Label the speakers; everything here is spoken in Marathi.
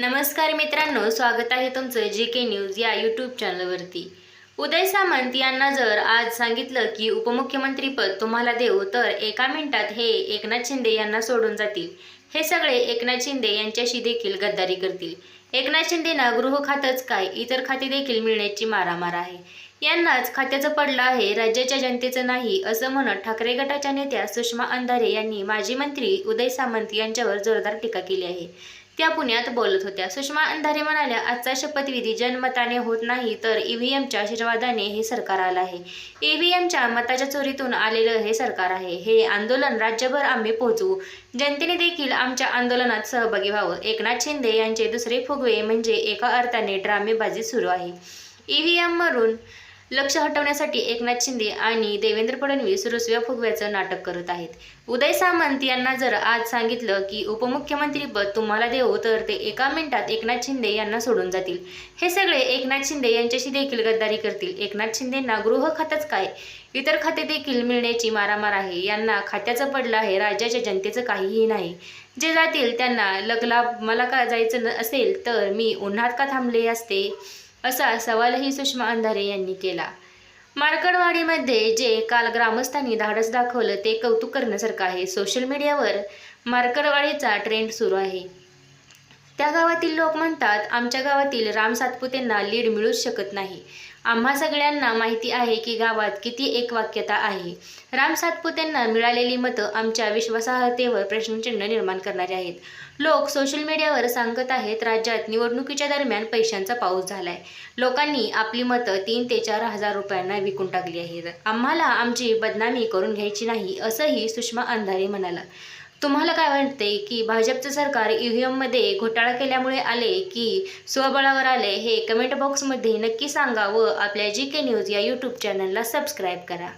Speaker 1: नमस्कार मित्रांनो स्वागत आहे तुमचं जी के न्यूज या यूट्यूब चॅनलवरती उदय सामंत यांना जर आज सांगितलं की उपमुख्यमंत्रीपद तुम्हाला देऊ तर एका मिनिटात हे एकनाथ शिंदे यांना सोडून जातील. हे सगळे एकनाथ शिंदे यांच्याशी देखील गद्दारी करतील. एकनाथ शिंदेना गृह खातंच काय? इतर खाते देखील मिळण्याची मारामार आहे. यांनाच खात्याचं पडलं आहे राज्याच्या जनतेचं नाही असं म्हणत ठाकरे गटाच्या नेत्या सुषमा अंधारे यांनी माजी मंत्री उदय सामंत यांच्यावर जोरदार टीका केली आहे. त्या पुण्यात बोलत होत्या. सुषमा अंधारे म्हणाल्या आजचा शपथविधी जनमताने होत नाही तर ईव्हीएमच्या आशीर्वादाने हे सरकार आलं आहे. ईव्हीएमच्या मताच्या चोरीतून आलेलं हे सरकार आहे. हे आंदोलन राज्यभर आम्ही पोहोचवू जनतेने देखील आमच्या आंदोलनात सहभागी व्हावं. एकनाथ शिंदे यांचे दुसरे फुगवे म्हणजे एका अर्थाने ड्रामेबाजी सुरू आहे. ईव्हीएमवरून लक्ष हटवण्यासाठी एकनाथ शिंदे आणि देवेंद्र फडणवीस रुसव्या फुगव्याचं नाटक करत आहेत. उदय सामंत यांना जर आज सांगितलं की उपमुख्यमंत्रीपद तुम्हाला देऊ तर ते एका मिनिटात एकनाथ शिंदे यांना सोडून जातील. हे सगळे एकनाथ शिंदे यांच्याशी देखील गद्दारी करतील. एकनाथ शिंदेंना गृह खातंच काय? इतर खाते देखील मिळण्याची मारामार आहे. यांना खात्याचं पडलं आहे. राज्याच्या जनतेचं काहीही नाही. जे जातील त्यांना लगला मला का जायचं असेल तर मी उन्हात का थांबले असते? असा सवालही सुषमा अंधारे यांनी केला. मार्कडवाडीमध्ये जे काल ग्रामस्थांनी धाडस दाखवलं ते कौतुक करण्यासारखं आहे. सोशल मीडियावर मार्कडवाडीचा ट्रेंड सुरू आहे. त्या गावातील लोक म्हणतात आमच्या गावातील राम सातपुतेंना लीड मिळूच शकत नाही. आम्हा सगळ्यांना माहिती आहे की गावात किती एकवाक्यता आहे. राम सातपुतेंना मिळालेली मतं आमच्या विश्वासार्हतेवर प्रश्नचिन्ह निर्माण करणारे आहेत. लोक सोशल मीडियावर सांगत आहेत राज्यात निवडणुकीच्या दरम्यान पैशांचा पाऊस झालाय. लोकांनी आपली मतं तीन ते चार हजार रुपयांना विकून टाकली आहेत. आम्हाला आमची बदनामी करून घ्यायची नाही असंही सुषमा अंधारे म्हणाला. तुम्हाला काय वाटते की भाजपचं सरकार ईव्हीएममध्ये घोटाळा केल्यामुळे आले की स्वबळावर आले हे कमेंट बॉक्समध्ये नक्की सांगा व आपल्या जी के न्यूज या यूट्यूब चॅनलला सबस्क्राईब करा.